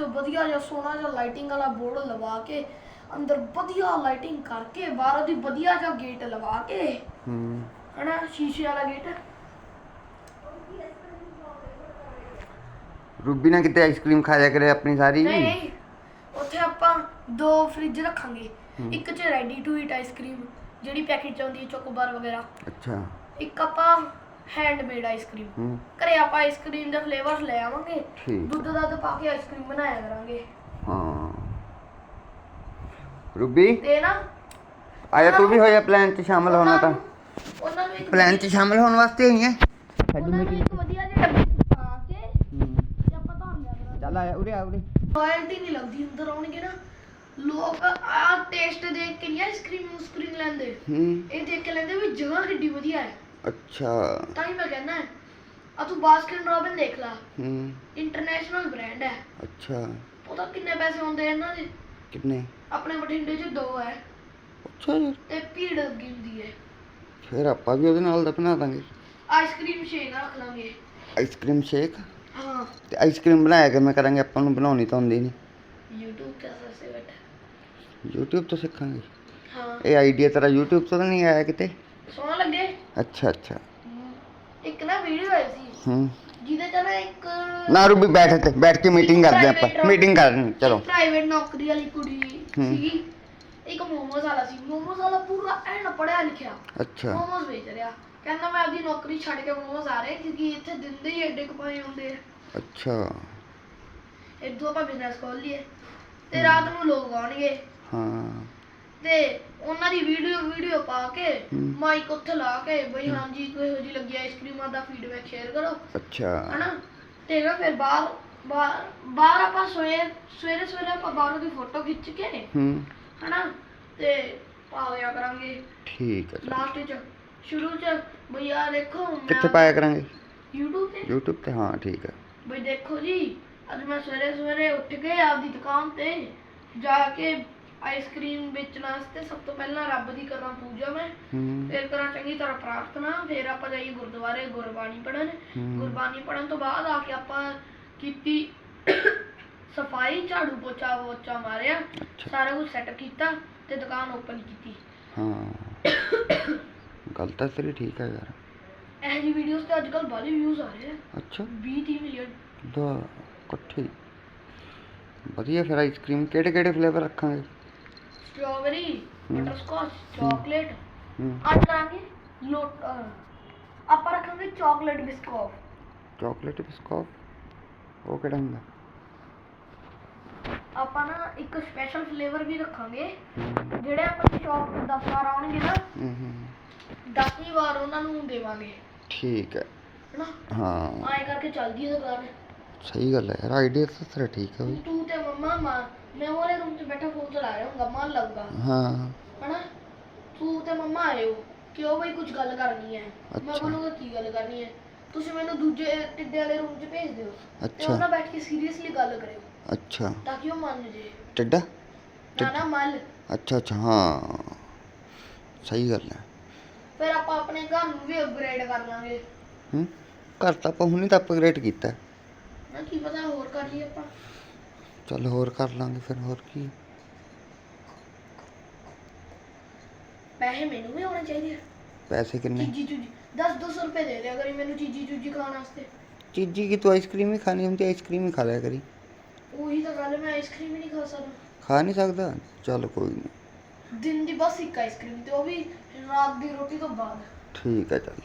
ਤੇ ਵਧੀਆ ਜਿਹਾ ਸੋਹਣਾ ਜਿਹਾ ਲਾਈਟਿੰਗ ਵਾਲਾ ਬੋਰਡ ਲਵਾ ਕੇ ਅੰਦਰ ਵਧੀਆ ਲਾਈਟਿੰਗ ਕਰਕੇ ਬਾਹਰ ਦੀ ਵਧੀਆ ਜਿਹਾ ਗੇਟ ਲਵਾ ਕੇ। ਹੂੰ। ਹਨਾ ਸ਼ੀਸ਼ੇ ਵਾਲਾ ਗੇਟ ਰੂਬੀ ਨਾ ਕਿਤੇ ਆਈਸਕ੍ਰੀਮ ਖਾਇਆ ਕਰੇ ਆਪਣੀ ਸਾਰੀ? ਨਹੀਂ ਨਹੀਂ। ਉੱਥੇ ਆਪਾਂ ਦੋ ਫ੍ਰਿਜ ਰੱਖਾਂਗੇ। ਇੱਕ ਚ ready to eat ice cream ਜਿਹੜੀ ਪੈਕੇਟ ਚ ਆਉਂਦੀ ਹੈ ਚੋਕੋਬਾਰ ਵਗੈਰਾ। ਅੱਛਾ। ਇੱਕ ਆਪਾਂ ਹੈਂਡਮੇਡ ਆਈਸਕ੍ਰੀਮ ਘਰੇ ਆਪਾਂ ਆਈਸਕ੍ਰੀਮ ਦੇ ਫਲੇਵਰਸ ਲੈ ਆਵਾਂਗੇ। ਠੀਕ। ਦੁੱਧ ਦੱਧ ਪਾ ਕੇ ਆਈਸਕ੍ਰੀਮ ਬਣਾਇਆ ਕਰਾਂਗੇ। ਹਾਂ। ਰੂਬੀ? ਤੇ ਨਾ ਆਇਆ ਤੂੰ ਵੀ ਹੋਇਆ ਪਲਾਨ 'ਚ ਸ਼ਾਮਲ ਹੋਣਾ ਤਾਂ। ਉਹਨਾਂ ਨੂੰ ਇੱਕ ਪਲਾਨ 'ਚ ਸ਼ਾਮਲ ਹੋਣ ਵਾਸਤੇ ਆਈ ਹੈ ਉਹਨਾਂ ਨੂੰ ਇੱਕ ਵਧੀਆ ਜਿਹਾ ਡੱਬੇ ਚ ਪਾ ਕੇ। ਹੂੰ। ਤੇ ਆਪਾਂ ਧਾਰ ਲਿਆ ਕਰਾਂਗੇ। ਚੱਲ ਆਇਆ ਉਰੇ ਆ ਉਰੇ। ਰਾਇਲਟੀ ਨਹੀਂ ਲੱਗਦੀ ਅੰਦਰ ਆਉਣਗੇ ਨਾ। ਲੋਕ ਆ ਟੇਸਟ ਦੇਖ ਕੇ ਨਹੀਂ ਆਈਸਕ੍ਰੀਮ ਆਈਸਕ੍ਰੀਮ ਲੈਂਦੇ। ਹੂੰ। ਇਹ ਦੇਖ ਕੇ ਲੈਂਦੇ ਵੀ ਜਗ੍ਹਾ ਕਿੱਡੀ ਵਧੀਆ ਹੈ। ਅੱਛਾ। ਤਾਂ ਹੀ ਮੈਂ ਕਹਿੰਦਾ ਆ ਤੂੰ ਬਾਸਕਿਨ ਰੌਬਿਨ ਦੇਖ ਲੈ। ਹੂੰ। ਇੰਟਰਨੈਸ਼ਨਲ ਬ੍ਰਾਂਡ ਹੈ। ਅੱਛਾ। ਪਤਾ ਕਿੰਨੇ ਪੈਸੇ ਹੁੰਦੇ ਆ ਇਹਨਾਂ ਦੇ? ਕਿੰਨੇ? ਆਪਣੇ ਬਠਿੰਡੇ 'ਚ ਦੋ ਹੈ। ਅੱਛਾ ਯਾਰ ਤੇ ਭੀੜ ਲੱਗੀ ਹੁੰਦੀ ਹੈ। ਫਿਰ ਆਪਾਂ ਵੀ ਉਹਦੇ ਨਾਲ ਦਾ ਬਣਾ ਦਾਂਗੇ। ਆਈਸਕ੍ਰੀਮ ਸ਼ੇਕ ਰੱਖ ਲਾਂਗੇ। Ice cream shake? ਹਾਂ। ਤੇ ਆਈਸਕ੍ਰੀਮ ਬਣਾਇਆ ਕਿਵੇਂ ਕਰਾਂਗੇ? ਆਪਾਂ ਨੂੰ ਬਣਾਉਣੀ ਤਾਂ ਆਉਂਦੀ ਨਹੀਂ। YouTube ਤੇ ਸਰਸੇ ਬੈਠਾ YouTube ਤੋਂ ਸਿੱਖਾਂਗੇ। ਹਾਂ। ਇਹ ਆਈਡੀਆ ਤੇਰਾ YouTube ਤੋਂ ਤਾਂ ਨਹੀਂ ਆਇਆ ਕਿਤੇ? ਸੋਹਣਾ ਲੱਗੇ। ਅੱਛਾ ਅੱਛਾ। ਇੱਕ ਨਾ ਵੀਡੀਓ ਆਈ ਸੀ। ਹੂੰ। ਜਿਹਦੇ ਚ ਨਾ ਇੱਕ ਨਾ ਰੂਬੀ ਬੈਠ ਇੱਥੇ ਬੈਠ ਕੇ ਮੀਟਿੰਗ ਕਰਦੇ ਆਪਾਂ। ਮੀਟਿੰਗ ਕਰਨੀ ਚਲੋ। ਪ੍ਰਾਈਵੇਟ ਨੌਕਰੀ ਵਾਲੀ ਕੁੜੀ ਹਮ। ਸੀਗੀ। ਇੱਕ ਮੋਮੋਸ ਵਾਲਾ ਸੀ। ਮੋਮੋਸ ਵਾਲਾ ਪੂਰਾ ਐਨ ਪੜਿਆ ਲਿਖਿਆ। ਅੱਛਾ। ਮੋਮੋਸ ਵੇਚ ਰਿਹਾ। ਕਹਿੰਦਾ ਮੈਂ ਆਪਦੀ ਨੌਕਰੀ ਛੱਡ ਕੇ ਮੋਮੋਸ ਆ ਰਿਹਾ ਕਿਉਂਕਿ ਇੱਥੇ ਦਿੰਦੇ ਹੀ ਐਡੇ ਕਪਾਏ ਹੁੰਦੇ ਆ। ਅੱਛਾ। ਇਦੋਂ ਆਪਾਂ ਬਿਜ਼ਨਸ ਖੋਲ ਲਈਏ। ਤੇ ਰਾਤ ਨੂੰ ਲੋਕ ਆਉਣਗੇ। ਹਾਂ। ਤੇ ਉਹਨਾਂ ਦੀ ਵੀਡੀਓ ਵੀਡੀਓ ਪਾ ਕੇ ਹਮ। ਮਾਈਕ ਉੱਥੇ ਲਾ ਕੇ ਬਈ ਹਾਂਜੀ ਕਿਹੋ ਜੀ ਲੱਗੀ ਆਈਸਕ੍ਰੀਮਾਂ ਦਾ ਫੀਡਬੈਕ ਸ਼ੇਅਰ ਕਰੋ। ਅੱਛਾ। ਹਨਾ? ਤੇ ਨਾ ਫਿਰ ਬਾਹਰ ਬਾਹਰ ਬਾਹਰ ਆਪਾਂ ਸਵੇਰੇ ਸਵੇਰੇ ਸਵੇਰੇ ਆਪਾਂ ਬਾਹਰੋਂ ਦੀ ਫੋਟੋ ਖਿੱਚ ਕੇ ਹੂੰ। ਹਨਾ? ਤੇ ਪਾ ਦਿਆ ਕਰਾਂਗੇ। ਠੀਕ ਹੈ ਚੱਲ। ਲਾਸਟ ਚ ਸ਼ੁਰੂ ਚ ਬਈ ਆ ਦੇਖੋ ਮੈਂ ਕਿੱਥੇ ਪਾਇਆ ਕਰਾਂਗੇ? YouTube ਤੇ। YouTube ਤੇ ਹਾਂ ਠੀਕ ਹੈ ਬਈ ਦੇਖੋ ਜੀ ਅੱਜ ਮੈਂ ਸਵੇਰੇ ਸਵੇਰੇ ਉੱਠ ਕੇ ਆਪਦੀ ਦੁਕਾਨ ਤੇ ਜਾ ਕੇ ਆਈਸਕ੍ਰੀਮ ਵੇਚਣ ਵਾਸਤੇ ਸਭ ਤੋਂ ਪਹਿਲਾਂ ਰੱਬ ਦੀ ਕਰਾਂ ਪੂਜਾ ਮੈਂ ਹੂੰ। ਫਿਰ ਕਰਾਂ ਚੰਗੀ ਤਰ੍ਹਾਂ ਪ੍ਰਾਰਥਨਾ ਫਿਰ ਆਪਾਂ ਜਾਈਏ ਗੁਰਦੁਆਰੇ ਗੁਰਬਾਣੀ ਪੜਨ ਹੂੰ। ਗੁਰਬਾਣੀ ਪੜਨ ਤੋਂ ਬਾਅਦ ਆ ਕੇ ਆਪਾਂ ਕੀਤੀ ਸਫ਼ਾਈ ਝਾੜੂ ਪੋਚਾ ਪੋਚਾ ਮਾਰਿਆ ਅੱਛਾ। ਸਾਰਾ ਕੁਝ ਸੈੱਟ ਕੀਤਾ ਤੇ ਦੁਕਾਨ ਓਪਨ ਕੀਤੀ। ਹਾਂ। ਗੱਲ ਤਾਂ ਤੇਰੀ ਠੀਕ ਹੈ ਯਾਰ। ਇਹ ਜੀ ਵੀਡੀਓਜ਼ ਤੇ ਅੱਜਕੱਲ ਬਾਲੀ ਵਿਊਜ਼ ਆ ਰਹੇ ਆ। ਅੱਛਾ। 20 30 ਮਿਲੀਅਨ ਦਾ ਇਕੱਠੇ। ਵਧੀਆ ਫਿਰ ਆਈਸਕ੍ਰੀਮ ਕਿਹੜੇ ਕਿਹੜੇ ਫਲੇਵਰ ਰੱਖਾਂਗੇ? ਚਾਕਲੇਟ ਹੂੰ। ਅੱਜ ਕਰਾਂਗੇ ਲੋਟ ਅਹ, ਆਪਾਂ ਰੱਖਾਂਗੇ ਚਾਕਲੇਟ ਬਿਸਕੌਫ ਚਾਕਲੇਟ ਬਿਸਕੌਫ ਉਹ ਕਿਹੜਾ ਹੁੰਦਾ? ਆਪਾਂ ਨਾ ਇੱਕ ਸਪੈਸ਼ਲ ਫਲੇਵਰ ਵੀ ਰੱਖਾਂਗੇ ਜਿਹੜੇ ਆਪਾਂ ਸ਼ੌਪ 10 ਵਾਰ ਆਉਣਗੇ ਨਾ ਹੂੰ, ਹੂੰ 10ਵੀਂ ਵਾਰ ਉਹਨਾਂ ਨੂੰ ਦੇਵਾਂਗੇ। ਠੀਕ ਹੈ। ਹਨਾ? ਹਾਂ। ਆਏ ਕਰਕੇ ਚੱਲਦੀ ਹੈ ਦੁਕਾਨ। ਸਹੀ ਗੱਲ ਹੈ ਯਾਰ ਆਈਡੀਆ ਤਾਂ ਤੇਰਾ ਠੀਕ ਹੈ ਬਈ। ਤੂੰ ਤੇ ਮੰਮਾ ਮਾਂ ਉਹਦੇ ਰੂਮ 'ਚ ਬੈਠਾ ਫੋਨ ਚਲਾ ਰਿਹਾ ਹਾਂ ਮਨ ਲੱਗਦਾ। ਹਾਂ। ਹਨਾ? ਤੂੰ ਤੇ ਮੰਮਾ ਆਇਓ ਕਿ ਉਹ ਬਈ ਕੁਝ ਗੱਲ ਕਰਨੀ ਹੈ? ਮੈਂ। ਬੋਲੂੰਗਾ ਕੀ ਗੱਲ ਕਰਨੀ ਹੈ? ਤੁਸੀਂ ਮੈਨੂੰ ਦੂਜੇ ਟਿੱਡੇ ਵਾਲੇ ਰੂਮ 'ਚ ਭੇਜ ਦਿਓ। ਤੇ ਅੱਛਾ। ਉਹਨਾਂ ਬੈਠ ਕੇ ਸੀਰੀਅਸਲੀ ਗੱਲ ਕਰਿਓ। ਅੱਛਾ। ਤਾਂ ਕਿ ਉਹ ਮੰਨ ਜੇ। ਟਿੱਡਾ? ਨਾ ਨਾ ਮੱਲ ਅੱਛਾ ਅੱਛਾ ਹਾਂ। ਸਹੀ ਗੱਲ ਹੈ। ਫਿਰ ਆਪਾਂ ਆਪਣੇ ਘਰ ਨੂੰ ਵੀ ਅਪਗ੍ਰੇਡ ਕਰ ਲਾਂਗੇ। ਹੂੰ? ਘਰ ਤਾਂ ਆਪਾਂ ਹੁਣੀ ਤਾਂ ਅਪਗ੍ਰੇਡ ਕੀਤਾ। ਨਾ ਕੀ ਪਤਾ ਹੋਰ ਕਰ ਲਈਏ ਆਪਾਂ। ਚੱਲ ਹੋਰ ਕਰ ਲਾਂਗੇ ਫਿਰ ਹੋਰ ਕੀ? ਪੈਸੇ ਮੈਨੂੰ ਵੀ ਹੋਣੇ ਚਾਹੀਦੇ ਆ। ਪੈਸੇ ਕਿੰਨੇ? ਚੀਜੀ ਚੂਜੀ। 10 200 ਰੁਪਏ ਦੇ ਦਿਆ ਕਰੀ ਮੈਨੂੰ ਚੀਜੀ ਚੂਜੀ ਖਾਣ ਵਾਸਤੇ। ਚੀਜੀ ਕੀ ਤੂੰ ਆਈਸਕ੍ਰੀਮ ਹੀ ਖਾਣੀ ਹੁੰਦੀ ਆਈਸਕ੍ਰੀਮ ਹੀ ਖਾ ਲਿਆ ਕਰੀ। ਉਹੀ ਤਾਂ ਗੱਲ ਹੈ, ਮੈਂ ਆਈਸਕ੍ਰੀਮ ਹੀ ਨਹੀਂ ਖਾ ਸਕਦਾ। ਖਾ ਨਹੀਂ ਸਕਦਾ? ਚੱਲ ਕੋਈ ਨਹੀਂ। ਦਿਨ ਦੀ ਬਸ ਇੱਕ ਆਈਸਕ੍ਰੀਮ ਤੇ ਉਹ ਵੀ ਰਾਤ ਦੀ ਰੋਟੀ ਤੋਂ ਬਾਅਦ। ਠੀਕ ਹੈ ਚੱਲ।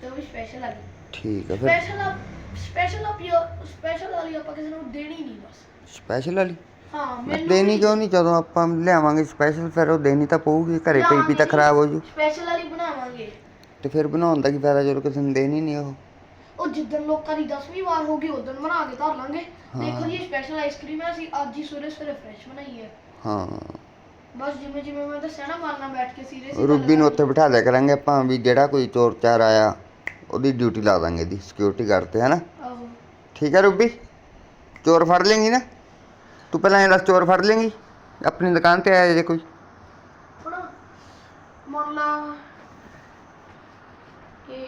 ਤੇ ਉਹ ਵੀ ਸਪੈਸ਼ਲ ਆ। ਗਈ ਠੀਕ ਹੈ ਫਿਰ। ਸਪੈਸ਼ਲ ਆ ਸਪੈਸ਼ਲ ਆ ਸਪੈਸ਼ਲ ਵਾਲੀ ਆਪਾਂ ਕਿਸੇ ਨੂੰ ਦੇਣੀ ਨਹੀਂ ਬਸ। ਸਪੈਸ਼ਲ ਵਾਲੀ? ਹਾਂ ਦੇਣੀ ਕਿਉਂ ਨਹੀਂ ਜਦੋਂ ਆਪਾਂ ਲਿਆਵਾਂਗੇ ਸਪੈਸ਼ਲ ਫਿਰ ਉਹ ਦੇਣੀ ਤਾਂ ਪਊਗੀ ਘਰੇ ਪਈ ਪਈ ਤਾਂ ਖਰਾਬ ਹੋ ਜੂ। ਸਪੈਸ਼ਲ ਵਾਲੀ ਬਣਾਵਾਂਗੇ। ਤੇ ਫਿਰ ਬਣਾਉਣ ਦਾ ਕੀ ਫਾਇਦਾ ਜਦੋਂ ਕਿਸੇ ਨੂੰ ਦੇਣੀ ਨਹੀਂ ਉਹ? ਉਹ ਜਿੱਦਣ ਲੋਕਾਂ ਦੀ 10ਵੀਂ ਵਾਰ ਹੋ ਗਈ ਉਦੋਂ ਬਣਾ ਕੇ ਧਰ ਲਾਂਗੇ। ਦੇਖੋ ਜੀ ਸਪੈਸ਼ਲ ਆਈਸਕ੍ਰੀਮ ਹੈ ਅਸੀਂ ਅੱਜ ਹੀ ਸਵੇਰੇ ਸਵੇਰੇ ਫਰੈਸ਼ ਬਣਾਈ ਹੈ। ਹਾਂ। ਬਸ ਜਿਵੇਂ ਜਿਵੇਂ ਮੈਂ ਦੱਸਿਆ ਨਾ ਮਾਰਨਾ ਬੈਠ ਕੇ ਸੀਰੀਅਸ ਰੂਬੀ ਨੂੰ ਉੱਥੇ ਬਿਠਾ ਲਿਆ ਕਰਾਂਗੇ ਆਪਾਂ ਵੀ ਜਿਹੜਾ ਕੋਈ ਚੋਰ ਚਾਰ ਆਇਆ ਉਹਦੀ ਡਿਊਟੀ ਲਾ ਦਾਂਗੇ ਦੀ ਸਿਕਿਉਰਿਟੀ ਗਾਰਡ ਤੇ ਹਨਾ? ਆਹੋ। ਠੀਕ ਹੈ ਰੂਬੀ? ਚੋਰ ਫੜ ਲੇਂਗੀ ਨਾ? ਤੂੰ ਪਹਿਲਾਂ ਇਹ ਚੋਰ ਫੜ ਲੇਂਗੀ ਆਪਣੀ ਦੁਕਾਨ ਤੇ ਆਇਆ ਜੇ ਕੋਈ। ਹੁਣ ਮੰਨ ਲਾ ਇਹ